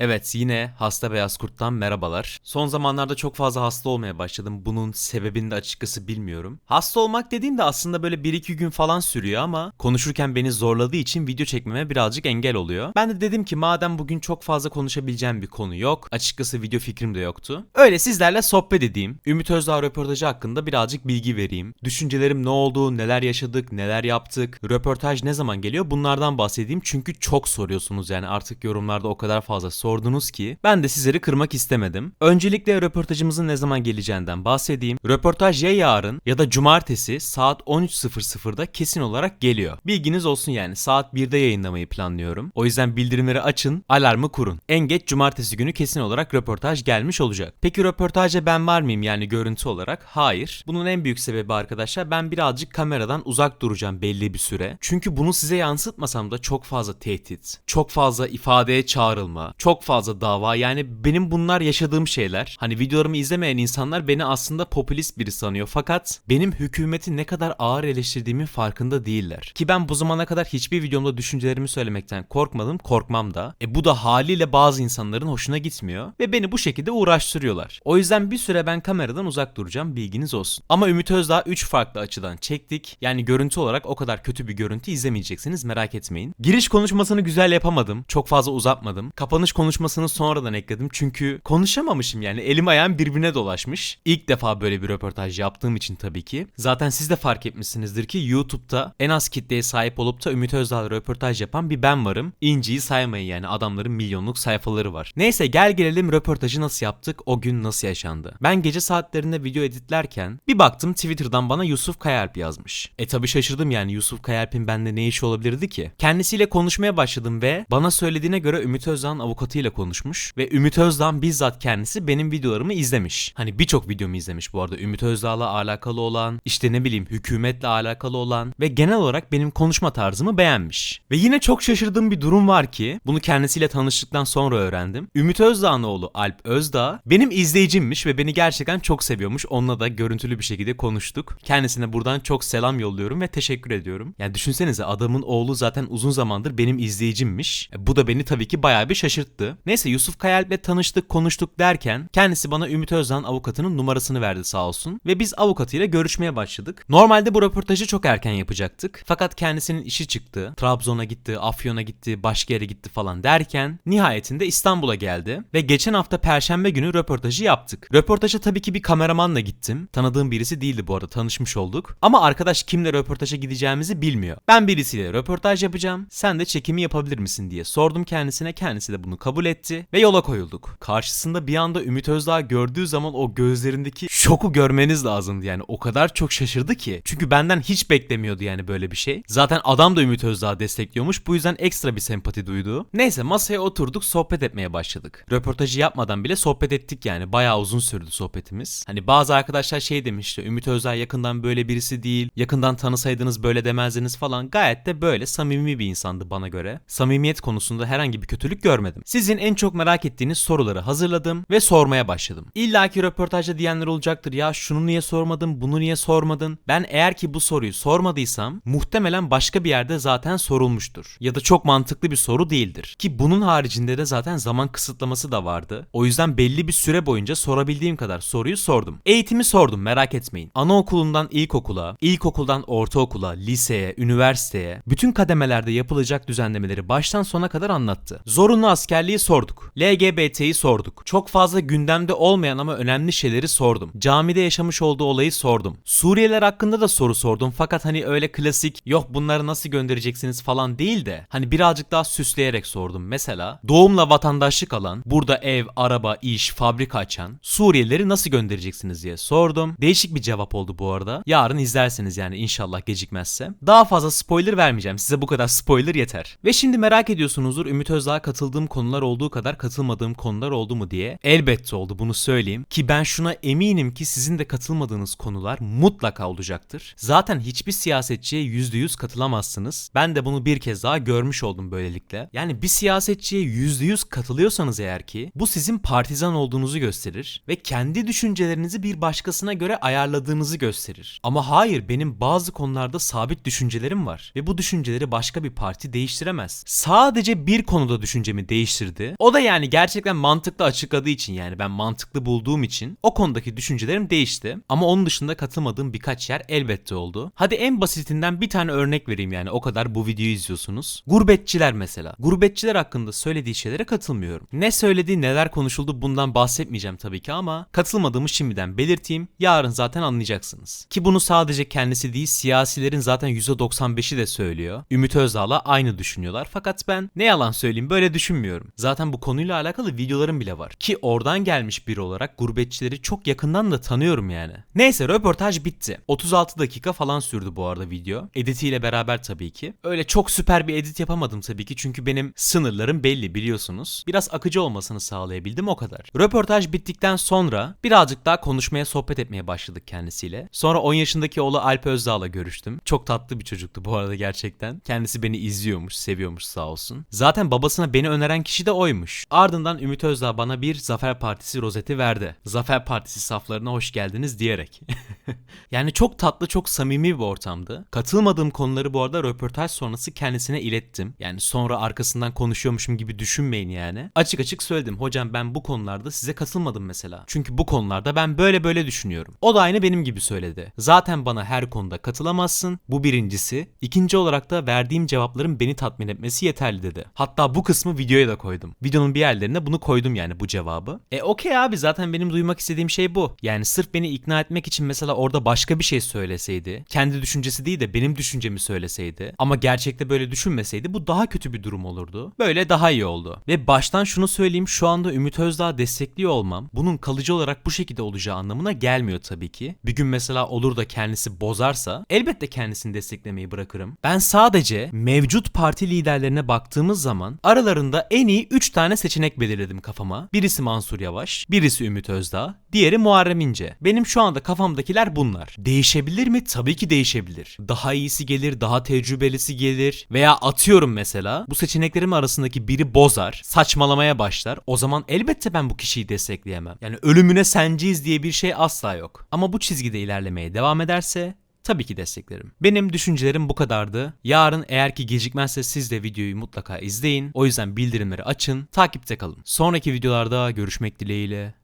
Evet yine hasta beyaz kurttan merhabalar. Son zamanlarda çok fazla hasta olmaya başladım. Bunun sebebini de açıkçası bilmiyorum. Hasta olmak dediğim de aslında böyle 1-2 gün falan sürüyor ama konuşurken beni zorladığı için video çekmeme birazcık engel oluyor. Ben de dedim ki madem bugün çok fazla konuşabileceğim bir konu yok. Açıkçası video fikrim de yoktu. Öyle sizlerle sohbet edeyim. Ümit Özdağ röportajı hakkında birazcık bilgi vereyim. Düşüncelerim ne oldu, neler yaşadık, neler yaptık, röportaj ne zaman geliyor bunlardan bahsedeyim. Çünkü çok soruyorsunuz yani artık yorumlarda o kadar fazla sordunuz ki ben de sizleri kırmak istemedim. Öncelikle röportajımızın ne zaman geleceğinden bahsedeyim. Röportaj ya yarın ya da cumartesi saat 13.00'da kesin olarak geliyor. Bilginiz olsun yani saat 1'de yayınlamayı planlıyorum. O yüzden bildirimleri açın, alarmı kurun. En geç cumartesi günü kesin olarak röportaj gelmiş olacak. Peki röportajda ben var mıyım yani görüntü olarak? Hayır. Bunun en büyük sebebi arkadaşlar ben birazcık kameradan uzak duracağım belli bir süre. Çünkü bunu size yansıtmasam da çok fazla tehdit, çok fazla ifadeye çağrılma, çok fazla dava yani benim bunlar yaşadığım şeyler. Hani videolarımı izlemeyen insanlar beni aslında popülist biri sanıyor fakat benim hükümeti ne kadar ağır eleştirdiğimin farkında değiller. Ki ben bu zamana kadar hiçbir videomda düşüncelerimi söylemekten korkmadım, korkmam da. E bu da haliyle bazı insanların hoşuna gitmiyor ve beni bu şekilde uğraştırıyorlar. O yüzden bir süre ben kameradan uzak duracağım bilginiz olsun. Ama Ümit Özdağ 3 farklı açıdan çektik. Yani görüntü olarak o kadar kötü bir görüntü izlemeyeceksiniz merak etmeyin. Giriş konuşmasını güzel yapamadım. Çok fazla uzatmadım. Kapanış konuşmasını sonradan ekledim çünkü konuşamamışım yani elim ayağım birbirine dolaşmış. İlk defa böyle bir röportaj yaptığım için tabii ki. Zaten siz de fark etmişsinizdir ki YouTube'da en az kitleye sahip olup da Ümit Özdağ'la röportaj yapan bir ben varım. İnci'yi saymayın yani adamların milyonluk sayfaları var. Neyse gel gelelim röportajı nasıl yaptık, o gün nasıl yaşandı. Ben gece saatlerinde video editlerken bir baktım Twitter'dan bana Yusuf Kayalp yazmış. E tabi şaşırdım yani Yusuf Kayalp'in bende ne işi olabilirdi ki? Kendisiyle konuşmaya başladım ve bana söylediğine göre Ümit Özdağ'ın avukatıyla konuşmuş ve Ümit Özdağ bizzat kendisi benim videolarımı izlemiş. Hani birçok videomu izlemiş bu arada Ümit Özdağ'la alakalı olan, işte ne bileyim hükümetle alakalı olan ve genel olarak benim konuşma tarzımı beğenmiş. Ve yine çok şaşırdığım bir durum var ki bunu kendisiyle tanıştıktan sonra öğrendim. Ümit Özdağ'ın oğlu Alp Özdağ benim izleyicimmiş ve beni gerçekten çok seviyormuş. Onunla da görüntülü bir şekilde konuştuk. Kendisine buradan çok selam yolluyorum ve teşekkür ediyorum. Yani düşünsenize adamın oğlu zaten uzun zamandır benim izleyicimmiş. E, bu da beni tabii ki bayağı bir şaşırttı. Neyse Yusuf Kayalp'le tanıştık konuştuk derken kendisi bana Ümit Özdağ'ın avukatının numarasını verdi sağ olsun. Ve biz avukatıyla görüşmeye başladık. Normalde bu röportajı çok erken yapacaktık. Fakat kendisinin işi çıktı. Trabzon'a gitti, Afyon'a gitti, başka yere gitti falan derken nihayetinde İstanbul'a geldi. Ve geçen hafta Perşembe günü röportajı yaptık. Röportaja tabii ki bir kameramanla gittim. Tanıdığım birisi değildi bu arada tanışmış olduk. Ama arkadaş kimle röportaja gideceğimizi bilmiyor. Ben birisiyle röportaj yapacağım. Sen de çekimi yapabilir misin diye sordum kendisine. Kendisi de bunu kabul etti ve yola koyulduk. Karşısında bir anda Ümit Özdağ gördüğü zaman o gözlerindeki şoku görmeniz lazımdı yani. O kadar çok şaşırdı ki. Çünkü benden hiç beklemiyordu yani böyle bir şey. Zaten adam da Ümit Özdağ destekliyormuş. Bu yüzden ekstra bir sempati duydu. Neyse masaya oturduk sohbet etmeye başladık. Röportajı yapmadan bile sohbet ettik yani. Bayağı uzun sürdü sohbetimiz. Hani bazı arkadaşlar şey demişti. Ümit Özdağ yakından böyle birisi değil. Yakından tanısaydınız böyle demezdiniz falan. Gayet de böyle samimi bir insandı bana göre. Samimiyet konusunda herhangi bir kötülük görmedim. Sizin en çok merak ettiğiniz soruları hazırladım ve sormaya başladım. İlla ki röportajda diyenler olacaktır. Ya şunu niye sormadın, bunu niye sormadın? Ben eğer ki bu soruyu sormadıysam muhtemelen başka bir yerde zaten sorulmuştur. Ya da çok mantıklı bir soru değildir. Ki bunun haricinde de zaten zaman kısıtlaması da vardı. O yüzden belli bir süre boyunca sorabildiğim kadar soruyu sordum. Eğitimi sordum merak etmeyin. Anaokulundan ilkokula, ilkokuldan ortaokula, liseye, üniversiteye, bütün kademelerde yapılacak düzenlemeleri baştan sona kadar anlattı. Zorunlu askerliği sorduk. LGBT'yi sorduk. Çok fazla gündemde olmayan ama önemli şeyleri sordum. Camide yaşamış olduğu olayı sordum. Suriyeliler hakkında da soru sordum fakat hani öyle klasik yok bunları nasıl göndereceksiniz falan değil de hani birazcık daha süsleyerek sordum. Mesela doğumla vatandaşlık alan, burada ev, araba, iş, fabrika açan Suriyelileri nasıl göndereceksiniz diye sordum. Değişik bir cevap oldu bu arada. Yarın izlersiniz yani inşallah gecikmezse. Daha fazla spoiler vermeyeceğim. Size bu kadar spoiler yeter. Ve şimdi merak ediyorsunuzdur Ümit Özdağ'a katıldığım konular olduğu kadar katılmadığım konular oldu mu diye. Elbette oldu bunu söyleyeyim. Ki ben şuna eminim ki sizin de katılmadığınız konular mutlaka olacaktır. Zaten hiçbir siyasetçiye %100 katılamazsınız. Ben de bunu bir kez daha görmüş oldum böylelikle. Yani bir siyasetçiye %100 katılıyorsanız eğer ki bu sizin partizan olduğunuzu gösterir ve kendi düşüncelerinizi bir başkasına göre ayarladığınızı gösterir. Ama hayır benim bazı konularda sabit düşüncelerim var ve bu düşünceleri başka bir parti değiştiremez. Sadece bir konuda düşüncemi değiştirdim eleştirdi. O da yani gerçekten mantıklı açıkladığı için yani ben mantıklı bulduğum için o konudaki düşüncelerim değişti. Ama onun dışında katılmadığım birkaç yer elbette oldu. Hadi en basitinden bir tane örnek vereyim yani o kadar bu videoyu izliyorsunuz. Gurbetçiler mesela. Gurbetçiler hakkında söylediği şeylere katılmıyorum. Ne söylediği neler konuşuldu bundan bahsetmeyeceğim tabii ki ama katılmadığımı şimdiden belirteyim. Yarın zaten anlayacaksınız. Ki bunu sadece kendisi değil siyasilerin zaten %95'i de söylüyor. Ümit Özdağ'la aynı düşünüyorlar fakat ben ne yalan söyleyeyim böyle düşünmüyorum. Zaten bu konuyla alakalı videolarım bile var. Ki oradan gelmiş biri olarak gurbetçileri çok yakından da tanıyorum yani. Neyse röportaj bitti. 36 dakika falan sürdü bu arada video. Editiyle beraber tabii ki. Öyle çok süper bir edit yapamadım tabii ki çünkü benim sınırlarım belli biliyorsunuz. Biraz akıcı olmasını sağlayabildim o kadar. Röportaj bittikten sonra birazcık daha konuşmaya sohbet etmeye başladık kendisiyle. Sonra 10 yaşındaki oğlu Alp Özdağ'la görüştüm. Çok tatlı bir çocuktu bu arada gerçekten. Kendisi beni izliyormuş, seviyormuş sağ olsun. Zaten babasına beni öneren kişi de oymuş. Ardından Ümit Özdağ bana bir Zafer Partisi rozeti verdi. Zafer Partisi saflarına hoş geldiniz diyerek. yani çok tatlı, çok samimi bir ortamdı. Katılmadığım konuları bu arada röportaj sonrası kendisine ilettim. Yani sonra arkasından konuşuyormuşum gibi düşünmeyin yani. Açık açık söyledim. Hocam ben bu konularda size katılmadım mesela. Çünkü bu konularda ben böyle böyle düşünüyorum. O da aynı benim gibi söyledi. Zaten bana her konuda katılamazsın. Bu birincisi. İkinci olarak da verdiğim cevapların beni tatmin etmesi yeterli dedi. Hatta bu kısmı videoya da koydum. Videonun bir yerlerine bunu koydum yani bu cevabı. E okey abi zaten benim duymak istediğim şey bu. Yani sırf beni ikna etmek için mesela orada başka bir şey söyleseydi, kendi düşüncesi değil de benim düşüncemi söyleseydi ama gerçekte böyle düşünmeseydi bu daha kötü bir durum olurdu. Böyle daha iyi oldu. Ve baştan şunu söyleyeyim şu anda Ümit Özdağ destekliyor olmam bunun kalıcı olarak bu şekilde olacağı anlamına gelmiyor tabii ki. Bir gün mesela olur da kendisi bozarsa elbette kendisini desteklemeyi bırakırım. Ben sadece mevcut parti liderlerine baktığımız zaman aralarında en iyi 3 tane seçenek belirledim kafama. Birisi Mansur Yavaş, birisi Ümit Özdağ, diğeri Muharrem İnce. Benim şu anda kafamdakiler bunlar. Değişebilir mi? Tabii ki değişebilir. Daha iyisi gelir, daha tecrübelisi gelir veya atıyorum mesela bu seçeneklerim arasındaki biri bozar, saçmalamaya başlar. O zaman elbette ben bu kişiyi destekleyemem. Yani ölümüne senciyiz diye bir şey asla yok. Ama bu çizgide ilerlemeye devam ederse tabii ki desteklerim. Benim düşüncelerim bu kadardı. Yarın eğer ki gecikmezse siz de videoyu mutlaka izleyin. O yüzden bildirimleri açın, takipte kalın. Sonraki videolarda görüşmek dileğiyle.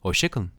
Hoşçakalın.